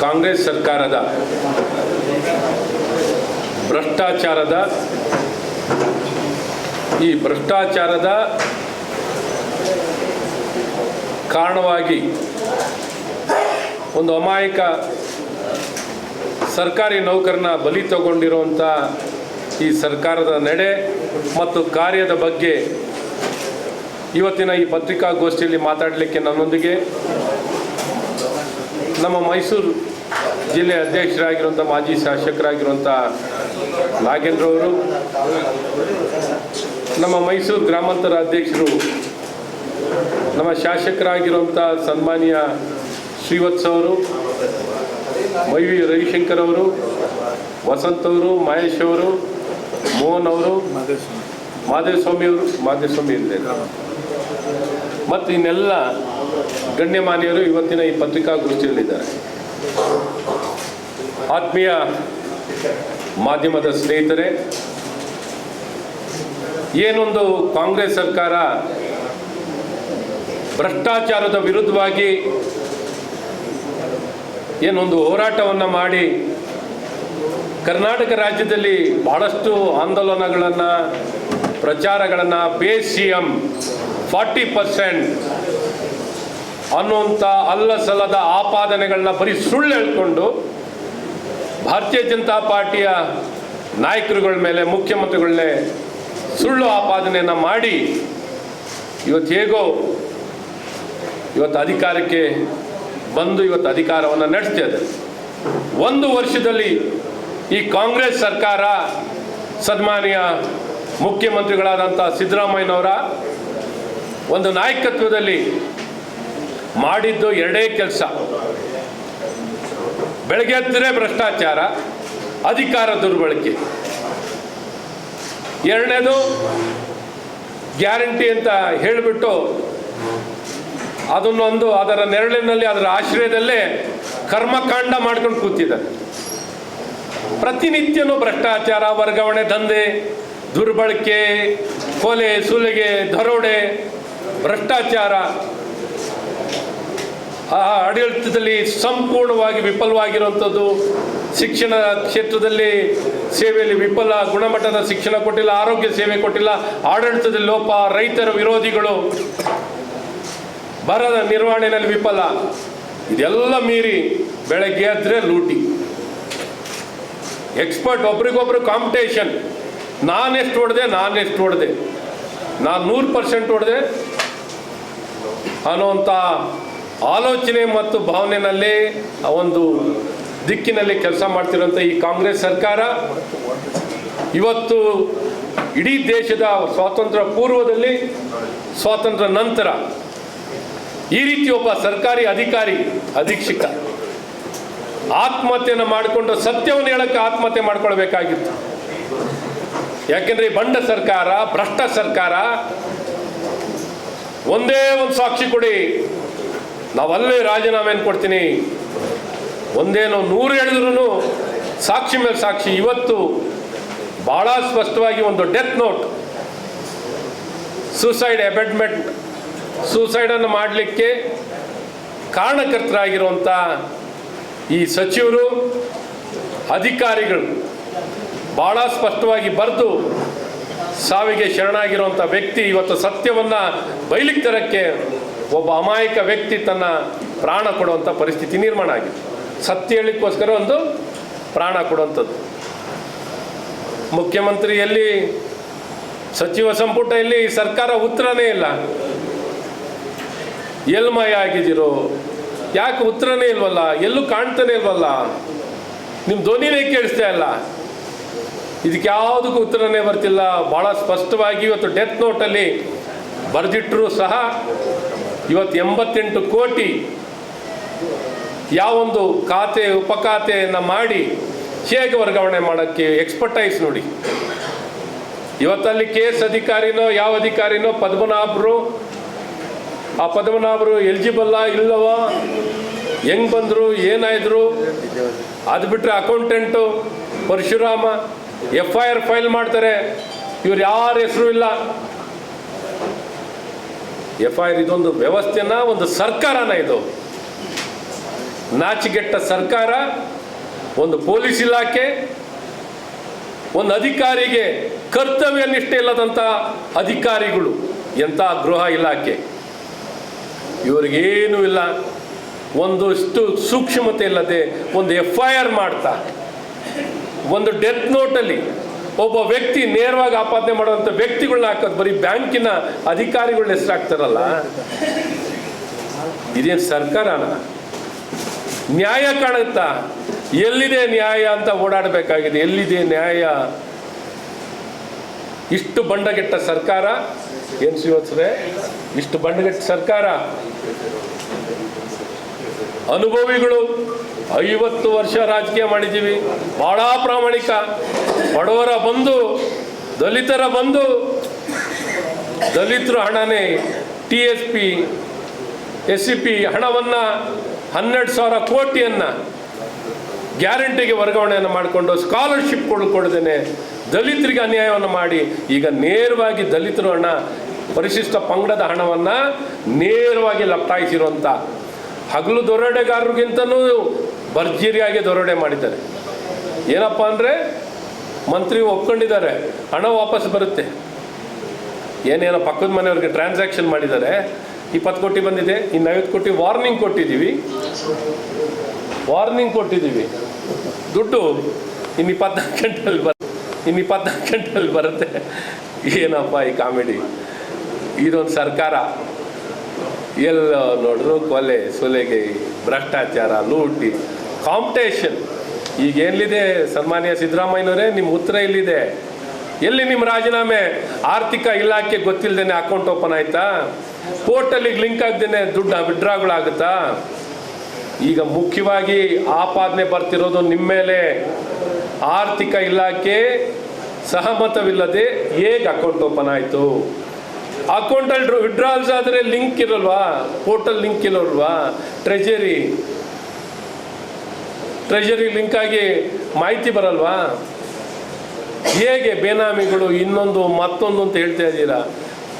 ಕಾಂಗ್ರೆಸ್ ಸರ್ಕಾರದ ಭ್ರಷ್ಟಾಚಾರದ ಈ ಭ್ರಷ್ಟಾಚಾರದ ಕಾರಣವಾಗಿ ಒಂದು ಅಮಾಯಕ ಸರ್ಕಾರಿ ನೌಕರನ ಬಲಿ ತಗೊಂಡಿರುವಂಥ ಈ ಸರ್ಕಾರದ ನಡೆ ಮತ್ತು ಕಾರ್ಯದ ಬಗ್ಗೆ ಇವತ್ತಿನ ಈ ಪತ್ರಿಕಾಗೋಷ್ಠಿಯಲ್ಲಿ ಮಾತಾಡಲಿಕ್ಕೆ ನನ್ನೊಂದಿಗೆ ನಮ್ಮ ಮೈಸೂರು ಜಿಲ್ಲೆ ಅಧ್ಯಕ್ಷರಾಗಿರುವಂಥ ಮಾಜಿ ಶಾಸಕರಾಗಿರುವಂಥ ನಾಗೇಂದ್ರ ಅವರು, ನಮ್ಮ ಮೈಸೂರು ಗ್ರಾಮಾಂತರ ಅಧ್ಯಕ್ಷರು, ನಮ್ಮ ಶಾಸಕರಾಗಿರುವಂಥ ಸನ್ಮಾನ್ಯ ಶ್ರೀವತ್ಸ ಅವರು, ವೈ ವಿ ರವಿಶಂಕರ್ ಅವರು, ವಸಂತ್ ಅವರು, ಮಹೇಶ್ ಅವರು, ಮೋಹನ್ ಅವರು, ಮಾದೇಸ್ವಾಮಿ ಅವರು, ಮಾದೇಸ್ವಾಮಿ ಇಲ್ಲದೆ ಮತ್ತು ಇನ್ನೆಲ್ಲ ಗಣ್ಯಮಾನ್ಯರು ಇವತ್ತಿನ ಈ ಪತ್ರಿಕಾಗೋಷ್ಠಿಯಲ್ಲಿದ್ದಾರೆ. ಆತ್ಮೀಯ ಮಾಧ್ಯಮದ ಸ್ನೇಹಿತರೆ, ಏನೊಂದು ಕಾಂಗ್ರೆಸ್ ಸರ್ಕಾರ ಭ್ರಷ್ಟಾಚಾರದ ವಿರುದ್ಧವಾಗಿ ಏನೊಂದು ಹೋರಾಟವನ್ನು ಮಾಡಿ ಕರ್ನಾಟಕ ರಾಜ್ಯದಲ್ಲಿ ಬಹಳಷ್ಟು ಆಂದೋಲನಗಳನ್ನು, ಪ್ರಚಾರಗಳನ್ನು, pay C M forty percent ಅನ್ನುವಂಥ ಅಲ್ಲ ಸಲ್ಲದ ಆಪಾದನೆಗಳನ್ನ ಬರೀ ಸುಳ್ಳು ಹೇಳ್ಕೊಂಡು ಭಾರತೀಯ ಜನತಾ ಪಾರ್ಟಿಯ ನಾಯಕರುಗಳ ಮೇಲೆ ಮುಖ್ಯಮಂತ್ರಿಗಳನ್ನೇ ಸುಳ್ಳು ಆಪಾದನೆಯನ್ನು ಮಾಡಿ ಇವತ್ತು ಹೇಗೋ ಇವತ್ತು ಅಧಿಕಾರಕ್ಕೆ ಬಂದು ಇವತ್ತು ಅಧಿಕಾರವನ್ನು ನಡೆಸ್ತಾ ಒಂದು ವರ್ಷದಲ್ಲಿ ಈ ಕಾಂಗ್ರೆಸ್ ಸರ್ಕಾರ ಸನ್ಮಾನ್ಯ ಮುಖ್ಯಮಂತ್ರಿಗಳಾದಂಥ ಸಿದ್ದರಾಮಯ್ಯನವರ ಒಂದು ನಾಯಕತ್ವದಲ್ಲಿ ಮಾಡಿದ್ದು ಎರಡೇ ಕೆಲಸ. ಬೆಳಗ್ಗೆ ಎದ್ದರೆ ಭ್ರಷ್ಟಾಚಾರ, ಅಧಿಕಾರ ದುರ್ಬಳಕೆ. ಎರಡನೇದು ಗ್ಯಾರಂಟಿ ಅಂತ ಹೇಳಿಬಿಟ್ಟು ಅದನ್ನೊಂದು, ಅದರ ನೆರಳಿನಲ್ಲಿ, ಅದರ ಆಶ್ರಯದಲ್ಲೇ ಕರ್ಮಕಾಂಡ ಮಾಡ್ಕೊಂಡು ಕೂತಿದ್ದಾರೆ. ಪ್ರತಿನಿತ್ಯನೂ ಭ್ರಷ್ಟಾಚಾರ, ವರ್ಗಾವಣೆ, ದಂಧೆ, ದುರ್ಬಳಕೆ, ಕೊಲೆ, ಸುಲಿಗೆ, ದರೋಡೆ, ಭ್ರಷ್ಟಾಚಾರ ಆ ಆಡಳಿತದಲ್ಲಿ ಸಂಪೂರ್ಣವಾಗಿ ವಿಫಲವಾಗಿರುವಂಥದ್ದು. ಶಿಕ್ಷಣ ಕ್ಷೇತ್ರದಲ್ಲಿ ಸೇವೆಯಲ್ಲಿ ವಿಫಲ, ಗುಣಮಟ್ಟದ ಶಿಕ್ಷಣ ಕೊಟ್ಟಿಲ್ಲ, ಆರೋಗ್ಯ ಸೇವೆ ಕೊಟ್ಟಿಲ್ಲ, ಆಡಳಿತದಲ್ಲಿ ಲೋಪ, ರೈತರ ವಿರೋಧಿಗಳು. ಬರದ ನಿರ್ವಹಣೆಯಲ್ಲಿ ವಿಫಲ. ಇದೆಲ್ಲ ಮೀರಿ ಬೆಳಗ್ಗೆ ಆದರೆ ಲೂಟಿ. ಎಕ್ಸ್ಪರ್ಟ್ ಒಬ್ರಿಗೊಬ್ರು ಕಾಂಪಿಟೇಷನ್ ನಾನೆಷ್ಟು ಹೊಡೆದೆ ನಾನೆಷ್ಟು ಹೊಡೆದೆ ನಾನು ನೂರು ಪರ್ಸೆಂಟ್ ಹೊಡೆದೆ ಅನ್ನೋಂಥ ಆಲೋಚನೆ ಮತ್ತು ಭಾವನೆಯಲ್ಲಿ ಒಂದು ದಿಕ್ಕಿನಲ್ಲಿ ಕೆಲಸ ಮಾಡ್ತಿರೋಂಥ ಈ ಕಾಂಗ್ರೆಸ್ ಸರ್ಕಾರ ಇವತ್ತು ಇಡೀ ದೇಶದ ಸ್ವಾತಂತ್ರ್ಯ ಪೂರ್ವದಲ್ಲಿ, ಸ್ವಾತಂತ್ರ್ಯ ನಂತರ ಈ ರೀತಿ ಒಬ್ಬ ಸರ್ಕಾರಿ ಅಧಿಕಾರಿ ಅಧೀಕ್ಷಕ ಆತ್ಮಹತ್ಯೆಯನ್ನು ಮಾಡಿಕೊಂಡು ಸತ್ಯವನ್ನು ಹೇಳಕ್ಕೆ ಆತ್ಮಹತ್ಯೆ ಮಾಡ್ಕೊಳ್ಬೇಕಾಗಿತ್ತು. ಯಾಕೆಂದ್ರೆ ಈ ಬಂಡ ಸರ್ಕಾರ, ಭ್ರಷ್ಟ ಸರ್ಕಾರ, ಒಂದೇ ಒಂದು ಸಾಕ್ಷಿ ಕೊಡಿ ನಾವಲ್ಲೇ ರಾಜೀನಾಮೆಯನ್ನು ಕೊಡ್ತೀನಿ? ಒಂದೇನೋ ನೂರು ಹೇಳಿದ್ರು ಸಾಕ್ಷಿ ಮೇಲೆ ಸಾಕ್ಷಿ. ಇವತ್ತು ಬಹಳ ಸ್ಪಷ್ಟವಾಗಿ ಒಂದು ಡೆತ್ ನೋಟ್ ಸೂಸೈಡ್ ಅಬೆಟ್ಮೆಂಟ್ ಸೂಸೈಡನ್ನು ಮಾಡಲಿಕ್ಕೆ ಕಾರಣಕರ್ತರಾಗಿರುವಂಥ ಈ ಸಚಿವರು, ಅಧಿಕಾರಿಗಳು ಭಾಳ ಸ್ಪಷ್ಟವಾಗಿ ಬರೆದು ಸಾವಿಗೆ ಶರಣಾಗಿರುವಂಥ ವ್ಯಕ್ತಿ ಇವತ್ತು ಸತ್ಯವನ್ನು ಬಯಲಿಗೆ ತರಕ್ಕೆ ಒಬ್ಬ ಅಮಾಯಕ ವ್ಯಕ್ತಿ ತನ್ನ ಪ್ರಾಣ ಕೊಡುವಂಥ ಪರಿಸ್ಥಿತಿ ನಿರ್ಮಾಣ ಆಗಿದೆ ಸತ್ಯ ಹೇಳಿಕ್ಕೋಸ್ಕರ ಒಂದು ಪ್ರಾಣ ಕೊಡುವಂಥದ್ದು. ಮುಖ್ಯಮಂತ್ರಿ ಎಲ್ಲಿ ಸಚಿವ ಸಂಪುಟ ಎಲ್ಲಿ ಸರ್ಕಾರ ಉತ್ತರನೇ ಇಲ್ಲ. ಎಲ್ಮಯ ಮಯ ಆಗಿದ್ದೀರೋ, ಯಾಕೆ ಉತ್ತರನೇ ಇಲ್ವಲ್ಲ, ಎಲ್ಲೂ ಕಾಣ್ತಾನೆ ಇಲ್ವಲ್ಲ ನಿಮ್ಮ ಧ್ವನಿನೇ ಕೇಳಿಸ್ತಾ ಇಲ್ಲ. ಇದಕ್ಕೆ ಯಾವುದಕ್ಕೂ ಉತ್ತರನೇ ಬರ್ತಿಲ್ಲ. ಭಾಳ ಸ್ಪಷ್ಟವಾಗಿ ಇವತ್ತು ಡೆತ್ ನೋಟಲ್ಲಿ ಬರೆದಿಟ್ಟರೂ ಸಹ ಇವತ್ತು ಎಂಬತ್ತೆಂಟು ಕೋಟಿ ಯಾವೊಂದು ಖಾತೆ, ಉಪಖಾತೆಯನ್ನು ಮಾಡಿ ಹೇಗೆ ವರ್ಗಾವಣೆ ಮಾಡೋಕ್ಕೆ ಎಕ್ಸ್ಪರ್ಟೈಸ್ ನೋಡಿ. ಇವತ್ತಲ್ಲಿ ಕೆ ಎಸ್ ಅಧಿಕಾರಿನೋ, ಯಾವ ಅಧಿಕಾರಿನೋ ಪದ್ಮನಾಭರು, ಆ ಪದ್ಮನಾಭರು ಎಲಿಜಿಬಲ್ಲ ಇಲ್ಲವ, ಹೆಂಗ್ ಬಂದರು, ಏನಾಯಿದ್ರು, ಅದು ಬಿಟ್ಟರೆ accountant Parashurama F I R file ಮಾಡ್ತಾರೆ. ಇವ್ರು ಯಾರ ಹೆಸರು ಇಲ್ಲ. ಎಫ್ ಐ ಆರ್ ಇದೊಂದು ವ್ಯವಸ್ಥೆನ, ಒಂದು ಸರ್ಕಾರನ ಇದು. ನಾಚಿಗೆಟ್ಟ ಸರ್ಕಾರ, ಒಂದು ಪೊಲೀಸ್ ಇಲಾಖೆ, ಒಂದು ಅಧಿಕಾರಿಗೆ ಕರ್ತವ್ಯ ನಿಷ್ಠೆ ಇಲ್ಲದಂಥ ಅಧಿಕಾರಿಗಳು ಎಂಥ ಗೃಹ ಇಲಾಖೆ. ಇವರಿಗೇನೂ ಇಲ್ಲ. ಒಂದಷ್ಟು ಸೂಕ್ಷ್ಮತೆ ಇಲ್ಲದೆ ಒಂದು ಎಫ್ ಐ ಆರ್ ಮಾಡ್ತಾ. ಒಂದು ಡೆತ್ ನೋಟಲ್ಲಿ ಒಬ್ಬ ವ್ಯಕ್ತಿ ನೇರವಾಗಿ ಆಪಾದನೆ ಮಾಡುವಂಥ ವ್ಯಕ್ತಿಗಳನ್ನ ಹಾಕೋದು, ಬರೀ ಬ್ಯಾಂಕಿನ ಅಧಿಕಾರಿಗಳನ್ನ ಹೆಸರಾಗ್ತಾರಲ್ಲ ಇದೇನು ಸರ್ಕಾರ ನ್ಯಾಯ ಕಾಣುತ್ತಾ? ಎಲ್ಲಿದೆ ನ್ಯಾಯ ಅಂತ ಓಡಾಡಬೇಕಾಗಿದೆ, ಎಲ್ಲಿದೆ ನ್ಯಾಯ? ಇಷ್ಟು ಬಂಡಗೆಟ್ಟ ಸರ್ಕಾರ? ಏನು ಶ್ರೀವತ್ಸರೆ? ಇಷ್ಟು ಬಂಡಗೆಟ್ಟ ಸರ್ಕಾರ? ಅನುಭವಿಗಳು ಐವತ್ತು ವರ್ಷ ರಾಜಕೀಯ ಮಾಡಿದ್ದೀವಿ. ಬಹಳ ಪ್ರಾಮಾಣಿಕ. ಬಡವರ ಬಂದು, ದಲಿತರ ಬಂದು, ದಲಿತರು ಹಣನೇ T S P S C P ಹಣವನ್ನು ಹನ್ನೆರಡು ಸಾವಿರ ಕೋಟಿಯನ್ನು ಗ್ಯಾರಂಟಿಗೆ ವರ್ಗಾವಣೆಯನ್ನು ಮಾಡಿಕೊಂಡು ಸ್ಕಾಲರ್ಶಿಪ್ಗಳು ಕೊಡದೇನೆ ದಲಿತರಿಗೆ ಅನ್ಯಾಯವನ್ನು ಮಾಡಿ, ಈಗ ನೇರವಾಗಿ ದಲಿತರು ಹಣ, ಪರಿಶಿಷ್ಟ ಪಂಗಡದ ಹಣವನ್ನು ನೇರವಾಗಿ ಲಪ್ಟಾಯಿಸಿರುವಂಥ ಹಗಲು ದೊರಡೆಗಾರರಿಗಿಂತನೂ ಭರ್ಜರಿಯಾಗಿ ದೊರಡೆ ಮಾಡಿದ್ದಾರೆ. ಏನಪ್ಪ ಅಂದರೆ ಮಂತ್ರಿ ಒಪ್ಕೊಂಡಿದ್ದಾರೆ, ಹಣ ವಾಪಸ್ ಬರುತ್ತೆ. ಏನೇನೋ ಪಕ್ಕದ ಮನೆಯವ್ರಿಗೆ ಟ್ರಾನ್ಸಾಕ್ಷನ್ ಮಾಡಿದ್ದಾರೆ, ಇಪ್ಪತ್ತು ಕೋಟಿ ಬಂದಿದೆ, ಇನ್ನು ಐವತ್ತು ಕೋಟಿ ವಾರ್ನಿಂಗ್ ಕೊಟ್ಟಿದ್ದೀವಿ. ವಾರ್ನಿಂಗ್ ಕೊಟ್ಟಿದ್ದೀವಿ. ದುಡ್ಡು ಇನ್ನು ಇಪ್ಪತ್ನಾಲ್ಕು ಗಂಟೆಯಲ್ಲಿ ಬರ, ಇನ್ನು ಇಪ್ಪತ್ನಾಲ್ಕು ಗಂಟೆಯಲ್ಲಿ ಬರುತ್ತೆ. ಏನಪ್ಪ ಈ ಕಾಮಿಡಿ? ಇದೊಂದು ಸರ್ಕಾರ. ಎಲ್ಲ ನೋಡಿದ್ರು ಕೊಲೆ, ಸೊಲೆಗೆ ಭ್ರಷ್ಟಾಚಾರ, ಲೂಟಿ. ಕಾಂಪಿಟೇಷನ್ ಈಗ ಎಲ್ಲಿದೆ ಸನ್ಮಾನ್ಯ ಸಿದ್ದರಾಮಯ್ಯನವರೇ? ನಿಮ್ಮ ಉತ್ತರ ಎಲ್ಲಿದೆ? ಎಲ್ಲಿ ನಿಮ್ಮ ರಾಜೀನಾಮೆ? ಆರ್ಥಿಕ ಇಲಾಖೆ ಗೊತ್ತಿಲ್ಲದೇನೆ ಅಕೌಂಟ್ ಓಪನ್ ಆಯ್ತಾ? ಪೋರ್ಟಲಿಗೆ ಲಿಂಕ್ ಆಗದೇನೆ ದುಡ್ಡು ವಿಡ್ರಾಗಳಾಗುತ್ತಾ ಈಗ ಮುಖ್ಯವಾಗಿ ಆಪಾದನೆ ಬರ್ತಿರೋದು ನಿಮ್ಮ ಮೇಲೆ. ಆರ್ಥಿಕ ಇಲಾಖೆ ಸಹಮತವಿಲ್ಲದೆ ಹೇಗೆ ಅಕೌಂಟ್ ಓಪನ್ ಆಯಿತು? ಅಕೌಂಟಲ್ಲಿ ವಿಡ್ರಾಲ್ಸ್ ಆದರೆ ಲಿಂಕ್ ಇರಲ್ವಾ? ಪೋರ್ಟಲ್ ಲಿಂಕ್ ಇರೋಲ್ವಾ ಟ್ರೆಜರಿ ಟ್ರೆಜರಿ ಲಿಂಕ್ ಆಗಿ ಮಾಹಿತಿ ಬರಲ್ವಾ? ಹೇಗೆ ಬೇನಾಮಿಗಳು ಇನ್ನೊಂದು ಮತ್ತೊಂದು ಅಂತ ಹೇಳ್ತಾ ಇದ್ದೀರಾ?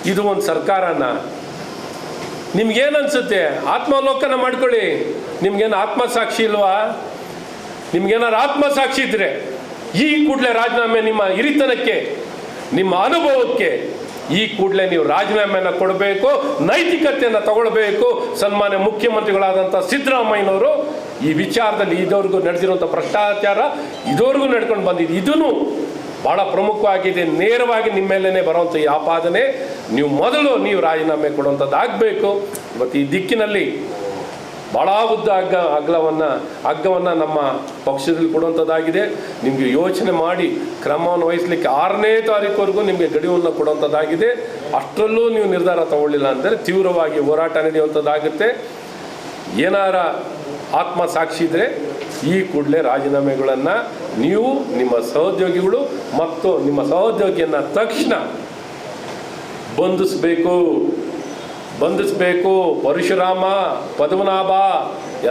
ಇದು ಒಂದು ಸರ್ಕಾರನ. ನಿಮ್ಗೇನು ಅನ್ಸುತ್ತೆ ಆತ್ಮಾವಲೋಕನ ಮಾಡ್ಕೊಳ್ಳಿ. ನಿಮ್ಗೇನು ಆತ್ಮಸಾಕ್ಷಿ ಇಲ್ವಾ? ನಿಮ್ಗೇನಾರು ಆತ್ಮಸಾಕ್ಷಿ ಇದ್ರೆ ಈ ಕೂಡಲೇ ರಾಜೀನಾಮೆ ನಿಮ್ಮ ಹಿರಿತನಕ್ಕೆ, ನಿಮ್ಮ ಅನುಭವಕ್ಕೆ ಈ ಕೂಡಲೇ ನೀವು ರಾಜೀನಾಮೆಯನ್ನು ಕೊಡಬೇಕು ನೈತಿಕತೆಯನ್ನು ತಗೊಳ್ಬೇಕು. ಸನ್ಮಾನ್ಯ ಮುಖ್ಯಮಂತ್ರಿಗಳಾದಂಥ ಸಿದ್ದರಾಮಯ್ಯನವರು ಈ ವಿಚಾರದಲ್ಲಿ ಇದುವರೆಗೂ ನಡೆದಿರುವಂಥ ಭ್ರಷ್ಟಾಚಾರ ಇದುವರೆಗೂ ನಡ್ಕೊಂಡು ಬಂದಿದೆ. ಇದೂ ಬಹಳ ಪ್ರಮುಖವಾಗಿದೆ, ನೇರವಾಗಿ ನಿಮ್ಮ ಮೇಲೇ ಬರುವಂಥ ಈ ಆಪಾದನೆ. ನೀವು ಮೊದಲು ನೀವು ರಾಜೀನಾಮೆ ಕೊಡುವಂಥದ್ದು ಆಗಬೇಕು. ಇವತ್ತು ಈ ದಿಕ್ಕಿನಲ್ಲಿ ಭಾಳ ಉದ್ದ ಅಗ್ಗ ಅಗ್ಲವನ್ನು ಹಗ್ಗವನ್ನು ನಮ್ಮ ಪಕ್ಷದಲ್ಲಿ ಕೊಡುವಂಥದ್ದಾಗಿದೆ. ನಿಮಗೆ ಯೋಚನೆ ಮಾಡಿ ಕ್ರಮವನ್ನು ವಹಿಸಲಿಕ್ಕೆ ಆರನೇ ತಾರೀಕುವರೆಗೂ ನಿಮಗೆ ಗಡಿವನ್ನು ಕೊಡುವಂಥದ್ದಾಗಿದೆ. ಅಷ್ಟರಲ್ಲೂ ನೀವು ನಿರ್ಧಾರ ತಗೊಳ್ಳಿಲ್ಲ ಅಂದರೆ ತೀವ್ರವಾಗಿ ಹೋರಾಟ ನಡೆಯುವಂಥದ್ದಾಗುತ್ತೆ. ಏನಾರ ಆತ್ಮ ಸಾಕ್ಷಿ ಇದ್ರೆ ಈ ಕೂಡಲೇ ರಾಜೀನಾಮೆಗಳನ್ನು ನೀವು ನಿಮ್ಮ ಸಹೋದ್ಯೋಗಿಗಳು ಮತ್ತು ನಿಮ್ಮ ಸಹೋದ್ಯೋಗಿಯನ್ನು ತಕ್ಷಣ ಬಂಧಿಸಬೇಕು ಬಂಧಿಸಬೇಕು. ಪರಶುರಾಮ, ಪದ್ಮನಾಭ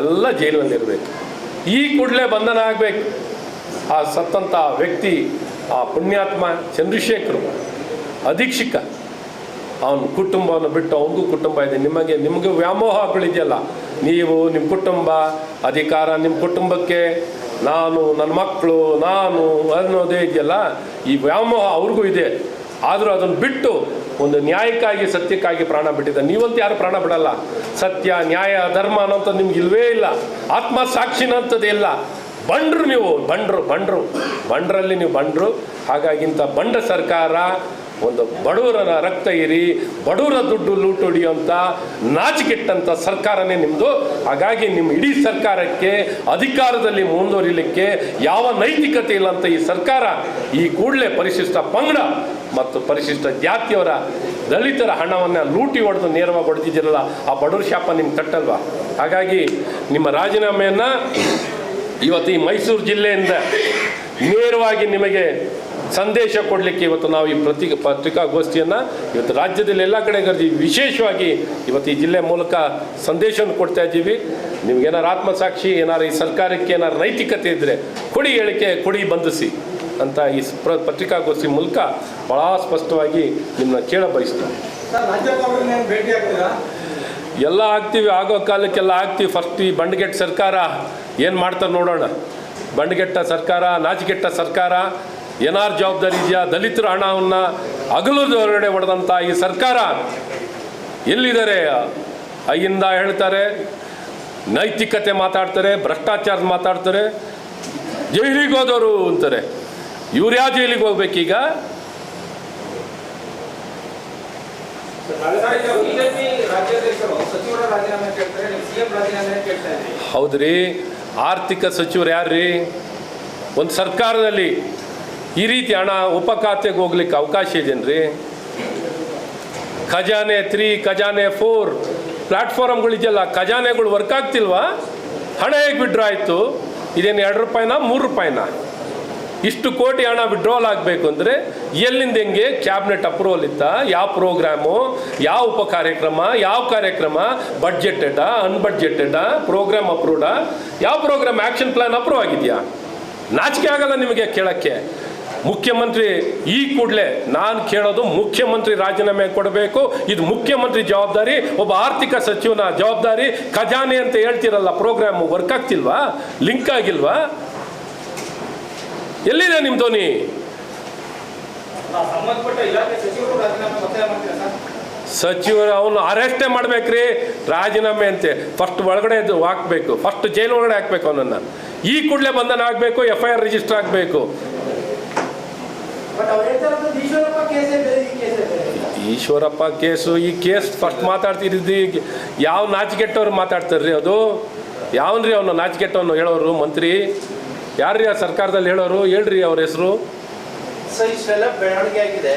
ಎಲ್ಲ ಜೈಲಿನಲ್ಲಿರಬೇಕು ಈ ಕೂಡಲೇ ಬಂಧನ ಆಗಬೇಕು. ಆ ಸತ್ತಂಥ ವ್ಯಕ್ತಿ, ಆ ಪುಣ್ಯಾತ್ಮ ಚಂದ್ರಶೇಖರ್, ಅಧೀಕ್ಷಕ ಅವನ ಕುಟುಂಬವನ್ನು ಬಿಟ್ಟು ಅವನಿಗೂ ಕುಟುಂಬ ಇದೆ. ನಿಮಗೆ ನಿಮಗೆ ವ್ಯಾಮೋಹಗಳಿದೆಯಲ್ಲ ನೀವು ನಿಮ್ಮ ಕುಟುಂಬ, ಅಧಿಕಾರ ನಿಮ್ಮ ಕುಟುಂಬಕ್ಕೆ, ನಾನು, ನನ್ನ ಮಕ್ಕಳು, ನಾನು ಅನ್ನೋದೇ ಇದೆಯಲ್ಲ, ಈ ವ್ಯಾಮೋಹ ಅವ್ರಿಗೂ ಇದೆ. ಆದರೂ ಅದನ್ನು ಬಿಟ್ಟು ಒಂದು ನ್ಯಾಯಕ್ಕಾಗಿ, ಸತ್ಯಕ್ಕಾಗಿ ಪ್ರಾಣ ಬಿಟ್ಟಿದ್ದ ನೀವಂತೂ ಯಾರು ಪ್ರಾಣ ಬಿಡಲ್ಲ. ಸತ್ಯ, ನ್ಯಾಯ, ಧರ್ಮ ಅನ್ನೋಂಥದ್ದು ನಿಮ್ಗೆ ಇಲ್ವೇ ಇಲ್ಲ. ಆತ್ಮ ಸಾಕ್ಷಿನಂಥದ್ದು ಇಲ್ಲ. ಬಂಡ್ರು ನೀವು, ಬಂಡ್ರು ಬಂಡ್ರು. ಬಂಡ್ರಲ್ಲಿ ನೀವು ಬಂಡ್ರು. ಹಾಗಾಗಿ ಇಂಥ ಬಂಡ ಸರ್ಕಾರ ಒಂದು ಬಡವರನ ರಕ್ತ ಇರಿ ಬಡವರ ದುಡ್ಡು ಲೂಟು ಹೊಡಿಯುವಂಥ ನಾಚಿಕೆಟ್ಟಂಥ ಸರ್ಕಾರನೇ ನಿಮ್ಮದು ಹಾಗಾಗಿ ನಿಮ್ಮ ಇಡೀ ಸರ್ಕಾರಕ್ಕೆ, ಅಧಿಕಾರದಲ್ಲಿ ಮುಂದುವರಿಲಿಕ್ಕೆ ಯಾವ ನೈತಿಕತೆ ಇಲ್ಲ ಅಂತ ಈ ಸರ್ಕಾರ ಈ ಕೂಡಲೇ ಪರಿಶಿಷ್ಟ ಪಂಗಡ ಮತ್ತು ಪರಿಶಿಷ್ಟ ಜಾತಿಯವರ ದಲಿತರ ಹಣವನ್ನು ಲೂಟಿ ಹೊಡೆದು ನೇರವಾಗಿ ಹೊಡೆದಿದ್ದೀರಲ್ಲ, ಆ ಬಡವರ ಶಾಪ ನಿಮ್ಗೆ ತಟ್ಟಲ್ವಾ? ಹಾಗಾಗಿ ನಿಮ್ಮ ರಾಜೀನಾಮೆಯನ್ನು ಇವತ್ತು ಈ ಮೈಸೂರು ಜಿಲ್ಲೆಯಿಂದ ನೇರವಾಗಿ ನಿಮಗೆ ಸಂದೇಶ ಕೊಡಲಿಕ್ಕೆ ಇವತ್ತು ನಾವು ಈ ಪ್ರತಿ ಪತ್ರಿಕಾಗೋಷ್ಠಿಯನ್ನು ಇವತ್ತು ರಾಜ್ಯದಲ್ಲಿ ಎಲ್ಲ ಕಡೆ ವಿಶೇಷವಾಗಿ ಇವತ್ತು ಈ ಜಿಲ್ಲೆ ಮೂಲಕ ಸಂದೇಶವನ್ನು ಕೊಡ್ತಾ ಇದ್ದೀವಿ. ನಿಮ್ಗೇನಾರು ಆತ್ಮಸಾಕ್ಷಿ ಏನಾರು ಈ ಸರ್ಕಾರಕ್ಕೆ ಏನಾರು ನೈತಿಕತೆ ಇದ್ದರೆ ಕೊಡಿ ಹೇಳಿಕೆ ಕೊಡಿ ಬಂಧಿಸಿ ಅಂತ ಈ ಪ್ರ- ಪತ್ರಿಕಾಗೋಷ್ಠಿ ಮೂಲಕ ಭಾಳ ಸ್ಪಷ್ಟವಾಗಿ ನಿಮ್ಮನ್ನ ಕೇಳ ಆಗ್ತೀರಾ? ಎಲ್ಲ ಆಗ್ತೀವಿ ಆಗೋ ಕಾಲಕ್ಕೆಲ್ಲ ಆಗ್ತೀವಿ. ಫಸ್ಟ್ ಈ ಬಂಡಗೆಟ್ ಸರ್ಕಾರ ಏನು ಮಾಡ್ತಾರೆ ನೋಡೋಣ. ಬಂಡ್ಗೆಟ್ಟ ಸರ್ಕಾರ ನಾಚಿಕೆಟ್ಟ ಸರ್ಕಾರ ಏನಾರು ಜವಾಬ್ದಾರಿ ಇದೆಯಾ? ದಲಿತರ ಹಣವನ್ನು ಹಗಲು ಹೊರಗಡೆ ಹೊಡೆದಂಥ ಈ ಸರ್ಕಾರ ಎಲ್ಲಿದ್ದಾರೆ? ಅಯ್ಯಿಂದ ಹೇಳ್ತಾರೆ ನೈತಿಕತೆ ಮಾತಾಡ್ತಾರೆ ಭ್ರಷ್ಟಾಚಾರ ಮಾತಾಡ್ತಾರೆ ಜೈಲಿಗೆ ಹೋದವರು ಅಂತಾರೆ. ಇವ್ರು ಯಾವ ಜೈಲಿಗೆ ಹೋಗ್ಬೇಕೀಗ? ಹೌದ್ರಿ. ಆರ್ಥಿಕ ಸಚಿವರು ಯಾರ್ರೀ? ಒಂದು ಸರ್ಕಾರದಲ್ಲಿ ಈ ರೀತಿ ಹಣ ಉಪ ಖಾತೆಗೆ ಹೋಗ್ಲಿಕ್ಕೆ ಅವಕಾಶ ಇದೇನ್ರಿ ಖಜಾನೆ ತ್ರೀ, ಖಜಾನೆ ಫೋರ್ ಪ್ಲಾಟ್ಫಾರ್ಮ್ಗಳಿದೆಯಲ್ಲ ಖಜಾನೆಗಳು ವರ್ಕ್ ಆಗ್ತಿಲ್ವಾ? ಹಣ ಹೇಗೆ ವಿಡ್ರಾ ಆಯಿತು? ಇದೇನು ಎರಡು ರೂಪಾಯಿನ, ಮೂರು ರೂಪಾಯಿನ? ಇಷ್ಟು ಕೋಟಿ ಹಣ ವಿಡ್ರಾಲ್ ಆಗಬೇಕು ಅಂದರೆ ಎಲ್ಲಿಂದ ಹೆಂಗೆ ಕ್ಯಾಬಿನೆಟ್ ಅಪ್ರೂವಲ್ ಇತ್ತ? ಯಾವ ಪ್ರೋಗ್ರಾಮು? ಯಾವ ಉಪ ಕಾರ್ಯಕ್ರಮ? ಯಾವ ಕಾರ್ಯಕ್ರಮ? ಬಡ್ಜೆಟೆಡಾ ಅನ್ಬಡ್ಜೆಟೆಡಾ ಪ್ರೋಗ್ರಾಮ್ ಅಪ್ರೂವ್ಡಾ ಯಾವ ಪ್ರೋಗ್ರಾಮ್ ಆ್ಯಕ್ಷನ್ ಪ್ಲಾನ್ ಅಪ್ರೂವ್ ಆಗಿದೆಯಾ? ನಾಚಿಕೆ ಆಗಲ್ಲ ನಿಮಗೆ ಕೇಳೋಕ್ಕೆ. ಮುಖ್ಯಮಂತ್ರಿ ಈ ಕೂಡಲೇ ನಾನು ಕೇಳೋದು ಮುಖ್ಯಮಂತ್ರಿ ರಾಜೀನಾಮೆ ಕೊಡಬೇಕು? ಇದು ಮುಖ್ಯಮಂತ್ರಿ ಜವಾಬ್ದಾರಿ, ಒಬ್ಬ ಆರ್ಥಿಕ ಸಚಿವನ ಜವಾಬ್ದಾರಿ, ಖಜಾನೆ ಅಂತ ಹೇಳ್ತಿರಲ್ಲ ಪ್ರೋಗ್ರಾಮು ವರ್ಕ್ ಆಗ್ತಿಲ್ವಾ? ಲಿಂಕ್ ಆಗಿಲ್ವಾ? ಎಲ್ಲಿದೆ ನಿಮ್ಮ ಧ್ವನಿ? ಸಚಿವರು ಅವನು ಅರೆಸ್ಟೇ ಮಾಡ್ಬೇಕ್ರಿ ರಾಜೀನಾಮೆ ಅಂತೆ. ಫಸ್ಟ್ ಒಳಗಡೆ ಹಾಕ್ಬೇಕು ಫಸ್ಟ್ ಜೈಲು ಒಳಗಡೆ ಹಾಕ್ಬೇಕು ಅವನನ್ನು. ಈ ಕೂಡಲೇ ಬಂಧನ ಆಗಬೇಕು ಎಫ್ ಐ ಆರ್ ರಿಜಿಸ್ಟರ್ ಆಗಬೇಕು. ಈಶ್ವರಪ್ಪ ಕೇಸು ಈ ಕೇಸ್ ಫಸ್ಟ್ ಮಾತಾಡ್ತಿದ್ದು ಯಾವ ನಾಚಿಕೆಟ್ಟವ್ರು ಮಾತಾಡ್ತಾರ್ರಿ ಅದು? ಯಾವನ್ರಿ ಅವನು ನಾಚಿಕೆಟ್ಟವನು ಹೇಳೋರು ಮಂತ್ರಿ? ಯಾರ್ರಿ ಆ ಸರ್ಕಾರದಲ್ಲಿ ಹೇಳೋರು? ಹೇಳ್ರಿ ಅವ್ರ ಹೆಸರು. ಸೊ ಇಷ್ಟೆಲ್ಲ ಬೆಳವಣಿಗೆ ಆಗಿದೆ.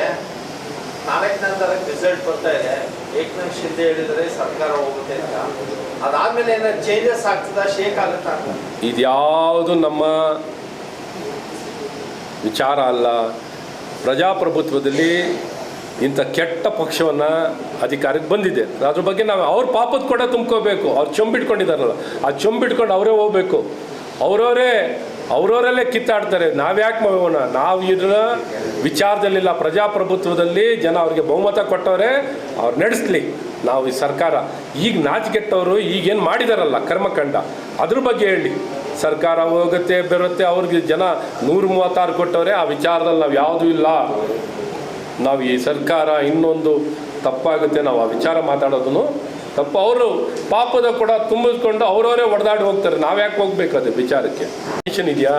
ನಾಲ್ಕು ನಂತರ ರಿಸಲ್ಟ್ ಬರ್ತಾ ಇದೆ. ಏಕನಾಥ್ ಶಿಂದೆ ಹೇಳಿದರೆ ಸರ್ಕಾರ ಹೋಗುತ್ತೆ ಅಂತ. ಅದಾದ್ಮೇಲೆ ಏನಾದ್ರು ಚೇಂಜಸ್ ಆಗ್ತದ? ಶೇಕ್ ಆಗುತ್ತಾ ಇದ್ಯಾವುದು ನಮ್ಮ ವಿಚಾರ ಅಲ್ಲ. ಪ್ರಜಾಪ್ರಭುತ್ವದಲ್ಲಿ ಇಂಥ ಕೆಟ್ಟ ಪಕ್ಷವನ್ನು ಅಧಿಕಾರಕ್ಕೆ ಬಂದಿದೆ. ಅದ್ರ ಬಗ್ಗೆ ನಾವು ಅವ್ರ ಪಾಪದ ಕೂಡ ತುಂಬ್ಕೋಬೇಕು. ಅವ್ರು ಚೊಂಬಿಟ್ಕೊಂಡಿದ್ದಾರಲ್ಲ. ಆ ಚೊಂಬಿಟ್ಕೊಂಡು ಅವರೇ ಹೋಗ್ಬೇಕು. ಅವರವರೇ ಅವರವರಲ್ಲೇ ಕಿತ್ತಾಡ್ತಾರೆ. ನಾವ್ಯಾಕೆ ಮಾಡೋಣ ನಾವು ಇದನ್ನ ವಿಚಾರದಲ್ಲಿಲ್ಲ. ಪ್ರಜಾಪ್ರಭುತ್ವದಲ್ಲಿ ಜನ ಅವ್ರಿಗೆ ಬಹುಮತ ಕೊಟ್ಟವ್ರೆ, ಅವ್ರು ನಡೆಸ್ಲಿ. ನಾವು ಈ ಸರ್ಕಾರ. ಈಗ ನಾಚಿಕೆಟ್ಟವರು ಈಗೇನು ಮಾಡಿದಾರಲ್ಲ ಕರ್ಮಕಂಡ. ಅದ್ರ ಬಗ್ಗೆ ಹೇಳಿ. ಸರ್ಕಾರ ಹೋಗುತ್ತೆ, ಬರುತ್ತೆ, ಅವ್ರಿಗೆ ಜನ ನೂರ ಮೂವತ್ತಾರು ಕೊಟ್ಟವ್ರೆ, ಆ ವಿಚಾರದಲ್ಲಿ ನಾವು ಯಾವುದೂ ಇಲ್ಲ. ನಾವು ಈ ಸರ್ಕಾರ ಇನ್ನೊಂದು ತಪ್ಪಾಗುತ್ತೆ, ನಾವು ಆ ವಿಚಾರ ಮಾತಾಡೋದನ್ನು ತಪ್ಪು. ಅವರು ಪಾಪದ ಕೂಡ ತುಂಬಿಸ್ಕೊಂಡು ಅವರವರೇ ಹೊಡೆದಾಡಿ ಹೋಗ್ತಾರೆ. ನಾವು ಯಾಕೆ ಹೋಗ್ಬೇಕು ಅದು ವಿಚಾರಕ್ಕೆ? ಟೆನ್ಷನ್ ಇದೆಯಾ?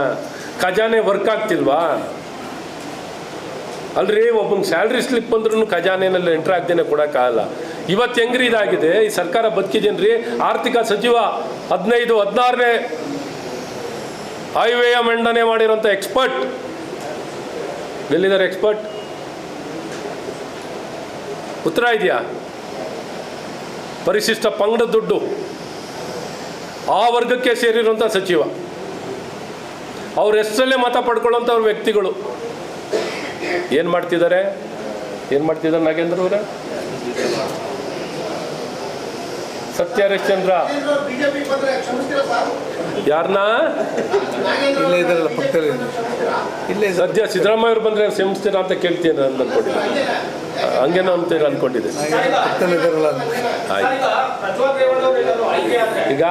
ಖಜಾನೆ ವರ್ಕ್ ಆಗ್ತಿಲ್ವಾ? ಅಲ್ರಿ ಒಬ್ಬನ ಸ್ಯಾಲ್ರಿ ಸ್ಲಿಪ್ ಬಂದ್ರೂ ಖಜಾನೆನಲ್ಲಿ ಎಂಟ್ರ್ ಆಗ್ದೇನೆ ಕೊಡೋಕ್ಕಾಗಲ್ಲ ಇವತ್ತು ಹೆಂಗ್ರಿ ಇದಾಗಿದೆ? ಈ ಸರ್ಕಾರ ಬದುಕಿದೇನ್ರಿ? ಆರ್ಥಿಕ ಸಚಿವ ಹದಿನೈದು, ಹದಿನಾರನೇ ಹೈವೇಯ ಮಂಡನೆ ಮಾಡಿರೋಂಥ ಎಕ್ಸ್ಪರ್ಟ್ ಎಲ್ಲಿದ್ದಾರೆ ಎಕ್ಸ್ಪರ್ಟ್ ಉತ್ತರ ಇದೆಯಾ? ಪರಿಶಿಷ್ಟ ಪಂಗಡ ದುಡ್ಡು ಆ ವರ್ಗಕ್ಕೆ ಸೇರಿರುವಂಥ ಸಚಿವ. ಅವ್ರ ಹೆಸರಲ್ಲೇ ಮತ ಪಡ್ಕೊಳ್ಳೋಂಥವ್ರ ವ್ಯಕ್ತಿಗಳು. ಏನು ಮಾಡ್ತಿದ್ದಾರೆ? ಏನು ಮಾಡ್ತಿದ್ದಾರೆ ನಾಗೇಂದ್ರ ಅವರ? ಸತ್ಯ ಹರಿಶ್ಚಂದ್ರ ಯಾರನ್ನ ಸದ್ಯ ಸಿದ್ದರಾಮಯ್ಯ ಅವ್ರು ಬಂದರೆ ಕ್ಷಮಿಸ್ತೀರಾ ಅಂತ ಕೇಳ್ತೀನಿ ಅಂತ ಅನ್ಕೊಂಡಿದ್ದೆ ಹಂಗೇನೋ ಅಂತ ಅನ್ಕೊಂಡಿದ್ದೆ. ಈಗ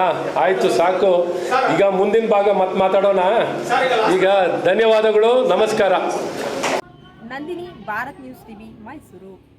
ಆಯ್ತು, ಸಾಕು. ಈಗ ಮುಂದಿನ ಭಾಗ ಮತ್ತೆ ಮಾತಾಡೋಣ. ಈಗ ಧನ್ಯವಾದಗಳು, ನಮಸ್ಕಾರ. Nandini, Bharat news TV, Mysuru.